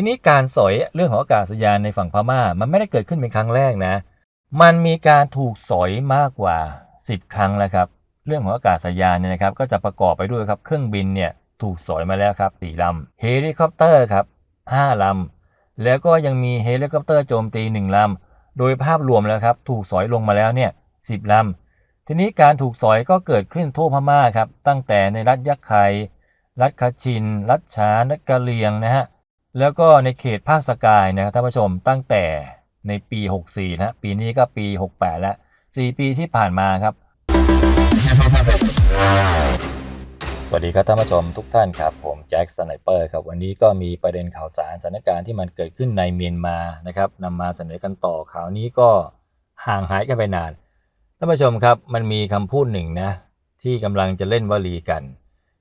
ทีนี้การสอยเรื่องของอากาศยานในฝั่งพม่า มันไม่ได้เกิดขึ้นเป็นครั้งแรกนะ มันมีการถูกสอยมากกว่า 10 ครั้งแล้วครับ เรื่องของอากาศยานเนี่ยนะครับ ก็จะประกอบไปด้วยครับเครื่องบินเนี่ยถูกสอยมาแล้วครับ4ลำเฮลิคอปเตอร์ครับ5ลำแล้วก็ยังมีเฮลิคอปเตอร์โจมตี1ลำโดยภาพรวมแล้วครับ ถูกสอยลงมาแล้วเนี่ย10ลำทีนี้การถูกสอยก็เกิดขึ้นทั่วพม่าครับ ตั้งแต่ในรัฐยะไครัฐคาชิน รัฐฉานรัฐกะเหรียงนะฮะ แล้วก็ในเขตภาคสกายนะครับท่านผู้ชมตั้งแต่ในปี 64 นะปีนี้ก็ปี 68 แล้ว 4 ปีที่ผ่านมาครับ สวัสดีครับท่านผู้ชมทุกท่านครับ ผมแจ็คสไนเปอร์ครับ วันนี้ก็มีประเด็นข่าวสารสถานการณ์ที่มันเกิดขึ้นในเมียนมานะครับนำมาเสนอกันต่อข่าวนี้ก็ห่างหายกันไปนานท่านผู้ชมครับมันมีคำพูดหนึ่งนะที่กำลังจะเล่นวลีกัน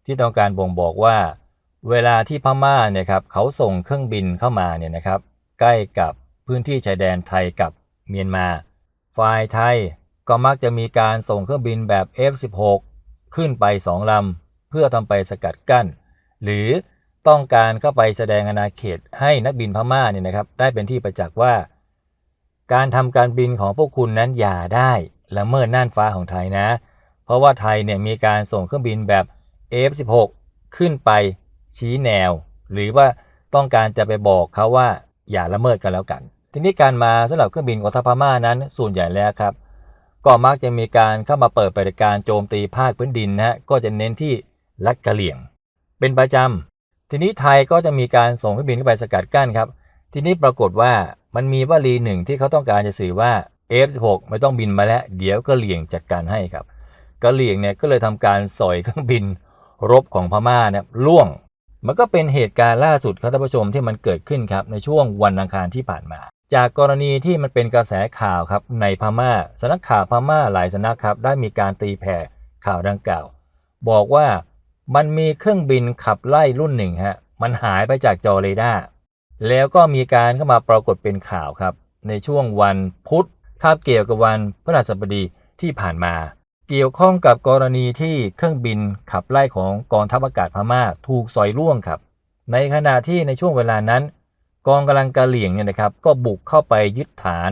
ที่ต้องการบ่งบอกว่า เวลาที่พม่าเนี่ยครับเขาส่งเครื่องบินเข้ามาเนี่ยนะครับใกล้กับพื้นที่ชายแดนไทยกับเมียนมา ฝ่ายไทยก็มักจะมีการส่งเครื่องบินแบบ F16 ขึ้นไปสองลำเพื่อทำไปสกัดกั้น หรือต้องการเข้าไปแสดงอาณาเขตให้นักบินพม่าเนี่ยนะครับได้เป็นที่ประจักษ์ว่า การทำการบินของพวกคุณนั้นอย่าได้ละเมิดน่านฟ้าของไทยนะ เพราะว่าไทยเนี่ยมีการส่งเครื่องบินแบบ F16 ขึ้นไป ชี้แนว หรือว่าต้องการจะไปบอกเขาว่าอย่าละเมิดกันแล้วกัน ทีนี้การมาสำหรับเครื่องบินของทัพพม่านั้นส่วนใหญ่แล้วครับ ก็มักจะมีการเข้ามาเปิดปฏิการโจมตีภาคพื้นดินนะฮะก็จะเน้นที่ลัดกะเหลี่ยง เป็นประจำทีนี้ไทยก็จะมีการส่งเครื่องบินเข้าไปสกัดกั้นครับ ทีนี้ปรากฏว่ามันมีวลีหนึ่งที่เขาต้องการจะสื่อว่า F16 ไม่ต้องบินมาแล้ว เดี๋ยวกะเหลี่ยงจัดการให้ครับกะเหลี่ยงเนี่ยก็เลยทำการสอยเครื่องบินรบของพม่าเนี่ยล่วง มันก็เป็นเหตุการณ์ล่าสุดครับท่านผู้ชมที่มันเกิดขึ้นครับในช่วงวันอังคารที่ผ่านมา จากกรณีที่มันเป็นกระแสข่าวครับในพม่าสนักข่าวพม่าหลายสนักครับได้มีการตีแผ่ข่าวดังกล่าว บอกว่ามันมีเครื่องบินขับไล่รุ่นหนึ่งฮะมันหายไปจากจอเรดาร์แล้วก็มีการเข้ามาปรากฏเป็นข่าวครับ ในช่วงวันพุธคาบเกี่ยวกับวันพฤหัสบดีที่ผ่านมา เกี่ยวข้องกับกรณีที่เครื่องบินขับไล่ของกองทัพอากาศพม่าถูกสอยล่วงครับ ในขณะที่ในช่วงเวลานั้น กองกำลังกะเหลี่ยงเนี่ยนะครับ ก็บุกเข้าไปยึดฐาน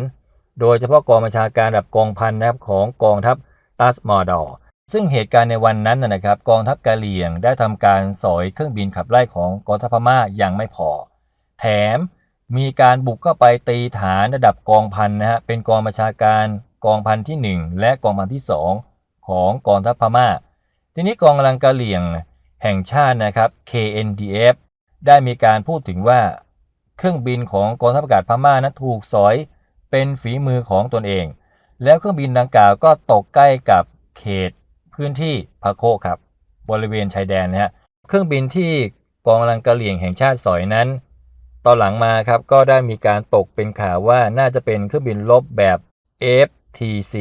โดยเฉพาะกองบัญชาการระดับกองพันนะครับของกองทัพตัสมอดอซึ่งเหตุการณ์ในวันนั้นนะครับ กองทัพกะเหลี่ยงได้ทำการสอยเครื่องบินขับไล่ของกองทัพพม่ายังไม่พอ แถมมีการบุกเข้าไปตีฐานระดับกองพันนะฮะเป็นกองบัญชาการกองพันที่ 1 และกองพันที่ 2 ของกองทัพพม่า ทีนี้กองกำลังกะเหลี่ยงแห่งชาตินะครับ KNDF ได้มีการพูดถึงว่า เครื่องบินของกองทัพอากาศพม่านั้นถูกสอยเป็นฝีมือของตนเอง แล้วเครื่องบินดังกล่าวก็ตกใกล้กับเขตพื้นที่พะโคครับ บริเวณชายแดนนะฮะเครื่องบินที่กองกำลังกะเหลี่ยงแห่งชาติสอยนั้น ตอนหลังมาครับก็ได้มีการตกเป็นข่าวว่าน่าจะเป็นเครื่องบินลบแบบ FTC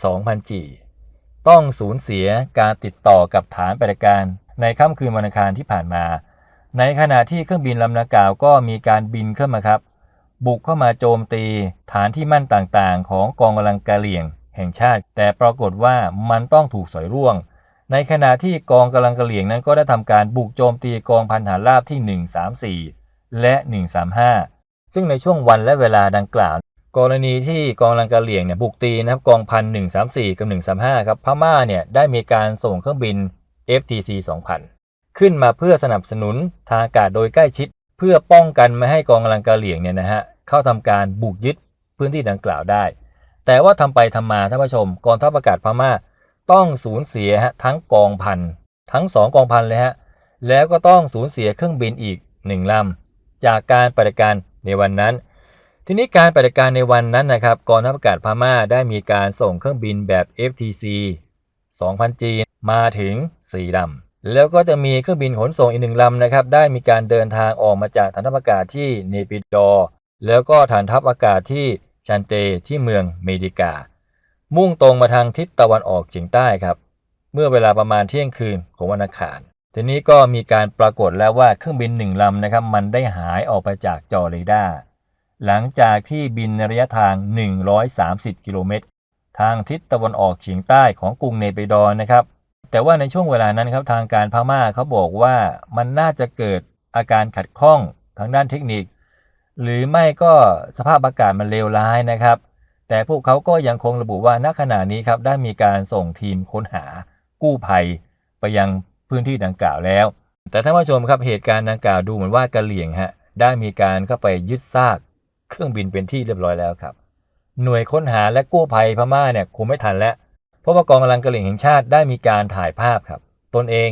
2000G ต้องสูญเสียการติดต่อกับฐานปฏิการ ในค่ำคืนวันอังคารที่ผ่านมา ในขณะที่เครื่องบินลำดังกล่าวก็มีการบินเข้ามาครับ บุกเข้ามาโจมตีฐานที่มั่นต่างๆ ของกองกำลังกะเหลี่ยง แห่งชาติ แต่ปรากฏว่ามันต้องถูกสอยร่วง ในขณะที่กองกำลังกะเหลี่ยงนั้นก็ได้ทำการบุกโจมตีกองพันฐานราบที่ 134 และ 135 ซึ่งในช่วงวันและเวลาดังกล่าว กรณีที่กองกำลังกะเหลี่ยงเนี่ยบุกตีนะครับกองพัน134กับ135ครับพม่าเนี่ยได้มีการส่งเครื่องบิน FTC 2000ขึ้นมาเพื่อสนับสนุนทางอากาศโดยใกล้ชิด เพื่อป้องกันไม่ให้กองกำลังกะเหลี่ยงเนี่ยนะฮะเข้าทำการบุกยึดพื้นที่ดังกล่าวได้ แต่ว่าทำไปทำมาท่านผู้ชมกองทัพอากาศพม่าต้องสูญเสียฮะทั้งกองพันทั้งสองกองพันเลยฮะแล้วก็ต้องสูญเสียเครื่องบินอีกหนึ่งลำจากการปฏิการในวันนั้น ทีนี้การปฏิการในวันนั้นนะครับกองทัพอากาศพม่าได้มีการส่งเครื่องบินแบบ FTC 2000G มาถึง 4ลำ แล้วก็จะมีเครื่องบินขนส่งอีกหนึ่งลำนะครับได้มีการเดินทางออกมาจากฐานทัพอากาศที่เนปิดอร์แล้วก็ฐานทัพอากาศที่ชันเตที่เมืองเมดิกา มุ่งตรงมาทางทิศตะวันออกเฉียงใต้ครับ เมื่อเวลาประมาณเที่ยงคืนของวันอังคาร ทีนี้ก็มีการปรากฏแล้วว่าเครื่องบินหนึ่งลำนะครับมันได้หายออกไปจากจอเรดาร์ หลังจากที่บินในระยะทาง 130 กิโลเมตร ทางทิศตะวันออกเฉียงใต้ของกรุงเนปิดอร์นะครับ แต่ว่าในช่วงเวลานั้นครับทางการพม่าเขาบอกว่ามันน่าจะเกิดอาการขัดข้องทางด้านเทคนิค หรือไม่ก็สภาพอากาศมันเลวร้ายนะครับ แต่พวกเขาก็ยังคงระบุว่าณขณะนี้ครับได้มีการส่งทีมค้นหากู้ภัยไปยังพื้นที่ดังกล่าวแล้ว แต่ท่านผู้ชมครับเหตุการณ์ดังกล่าวดูเหมือนว่ากะเหลี่ยงฮะได้มีการเข้าไปยึดซาก เครื่องบินเป็นที่เรียบร้อยแล้วครับ หน่วยค้นหาและกู้ภัยพม่าเนี่ยคงไม่ทันแล้วเพราะว่ากองกำลังกระเหลี่ยงแห่งชาติได้มีการถ่ายภาพครับ ตนเอง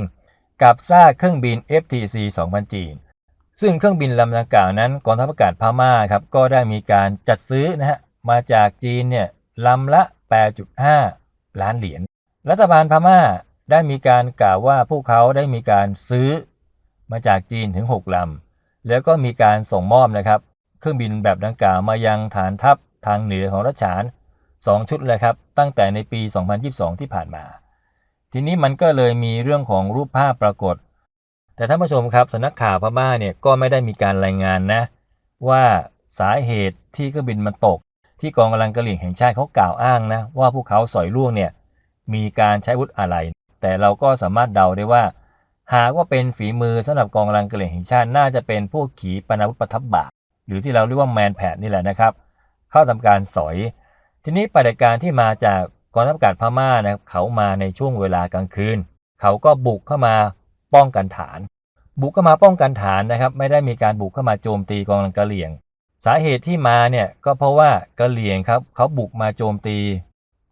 กับซากเครื่องบิน FTC 2000จีนซึ่งเครื่องบินลำดังกล่าวนั้นกองทัพอากาศพม่าครับก็ได้มีการจัดซื้อนะฮะมาจากจีนเนี่ยลำละ 8.5 ล้านเหรียญรัฐบาลพม่าได้มีการกล่าวว่าพวกเขาได้มีการซื้อมาจากจีนถึง 6 ลำ แล้วก็มีการส่งมอบนะครับ เครื่องบินแบบดังกล่าวมายังฐานทัพทางเหนือของรัชฉาน 2 ชุดเลยครับ ตั้งแต่ในปี 2022 ที่ผ่านมา ทีนี้มันก็เลยมีเรื่องของรูปภาพปรากฏ แต่ท่านผู้ชมครับสำนักข่าวพม่าเนี่ยก็ไม่ได้มีการรายงานนะ ว่าสาเหตุที่เครื่องบินมันตก ที่กองกำลังกะเหรี่ยงแห่งชาติเขากล่าวอ้างนะว่าพวกเขาสอยล่วงเนี่ยมีการใช้วุธอะไร แต่เราก็สามารถเดาได้ว่า หากว่าเป็นฝีมือสำหรับกองกำลังกะเหรี่ยงแห่งชาติน่าจะเป็นพวกขีปนาวุธประทับบ่า หรือที่เราเรียกว่าแมนแพดนี่แหละนะครับ เข้าทำการสอย ทีนี้ปฏิบัติการที่มาจากกองทัพอากาศพม่านะครับเขามาในช่วงเวลากลางคืน เขาก็บุกเข้ามาป้องกันฐาน บุกเข้ามาป้องกันฐานนะครับ ไม่ได้มีการบุกเข้ามาโจมตีกองกำลังกะเหรี่ยง สาเหตุที่มาเนี่ยก็เพราะว่ากะเหรี่ยงครับเขาบุกมาโจมตี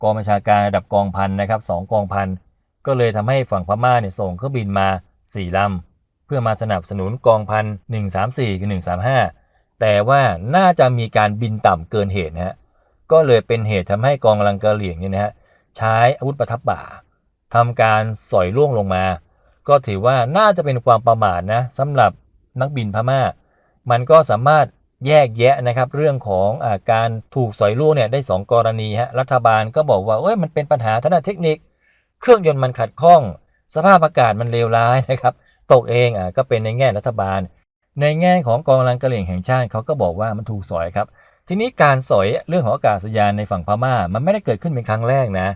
กองบัญชาการระดับกองพันนะครับสองกองพันก็เลยทำให้ฝั่งพม่าเนี่ยส่งเครื่องบินมา4ลำเพื่อมาสนับสนุนกองพัน134กับ135 แต่ว่าน่าจะมีการบินต่ำเกินเหตุนะฮะก็เลยเป็นเหตุทำให้กองกำลังกะเหรี่ยงเนี่ยนะฮะใช้อาวุธประทับบ่าทำการสอยล่วงลงมา ก็ถือว่าน่าจะเป็นความประมาทนะสำหรับนักบินพม่า มันก็สามารถแยกแยะนะครับเรื่องของอาการถูกสอยล่วงเนี่ยได้ 2 กรณีฮะรัฐบาลก็บอกว่าเอ้ยมันเป็นปัญหาทางด้านเทคนิค เครื่องยนต์มันขัดข้อง สภาพอากาศมันเลวร้ายนะครับตกเองอะก็เป็นในแง่รัฐบาล ในแง่ของกองกำลังกระเหรี่ยงแห่งชาติเขาก็บอกว่ามันถูกสอยครับ ทีนี้การสอยเรื่องของอากาศยานในฝั่งพม่า มันไม่ได้เกิดขึ้นเป็นครั้งแรกนะ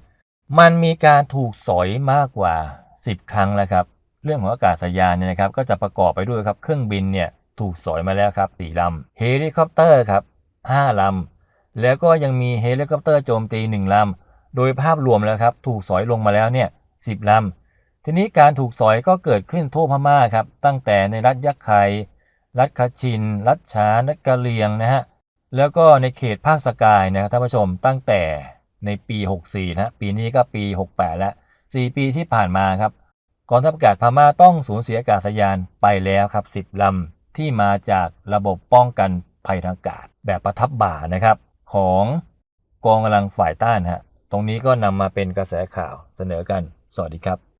มันมีการถูกสอยมากกว่า 10 ครั้งแล้วครับ เรื่องของอากาศยานเนี่ยนะครับ ก็จะประกอบไปด้วยครับ เครื่องบินเนี่ยถูกสอยมาแล้วครับ4ลำเฮลิคอปเตอร์ครับ5ลำแล้วก็ยังมีเฮลิคอปเตอร์โจมตี1ลำโดยภาพรวมแล้วครับ ถูกสอยลงมาแล้วเนี่ย10ลำทีนี้การถูกสอยก็เกิดขึ้นทั่วพม่าครับ ตั้งแต่ในรัฐยักษ์ไค รัฐคาชิน รัฐฉานรัฐกะเหรียงนะฮะ แล้วก็ในเขตภาคสกายนะครับท่านผู้ชมตั้งแต่ในปี 64 นะปีนี้ก็ปี 68 แล้ว 4 ปีที่ผ่านมาครับกองทัพอากาศพม่าต้องสูญเสียอากาศยานไปแล้วครับ 10 ลำที่มาจากระบบป้องกันภัยทางอากาศ แบบประทับบ่านะครับ ของกองกำลังฝ่ายต้านฮะตรงนี้ก็นำมาเป็นกระแสข่าวเสนอกัน สวัสดีครับ